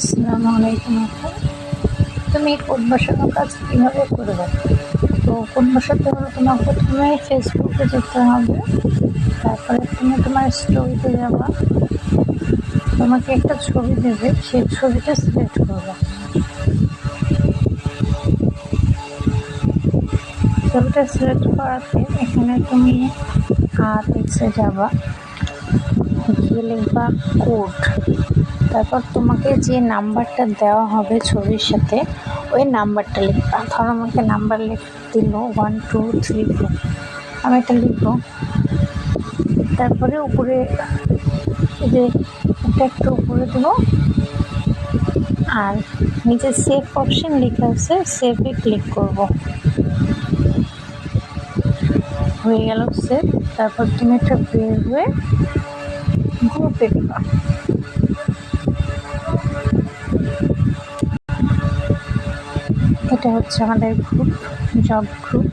আসসালামু আলাইকুম তুমি কোড বসানো কাজ কীভাবে করবে? তো কোড বসাতে হলে তোমার প্রথমে ফেসবুকে যেতে হবে। তারপরে তুমি তোমার স্টোরিতে যাবা। তোমাকে একটা ছবি দেবে। সেই ছবিটা সিলেক্ট করবে। ছবিটা সিলেক্ট করাতে এখানে তুমি টেক্সে যাবা। গিয়ে লিখবা কোড তারপর তোমাকে যে নাম্বারটা দেওয়া হবে ছবির সাথে, ওই নাম্বারটা লিখবা। ধর আমাকে নাম্বার লিখ দিল ওয়ান টু থ্রি ফোর আমি এটা লিখব। তারপরে উপরে যে এটা একটু উপরে দেবো। আর নিচে সেভ অপশন লেখা আছে সেভে ক্লিক করব। হয়ে গেল সেভ তারপর তুমি একটা বের হয়ে গ্রুপে দেবা। এটা হচ্ছে আমাদের গ্রুপ জব গ্রুপ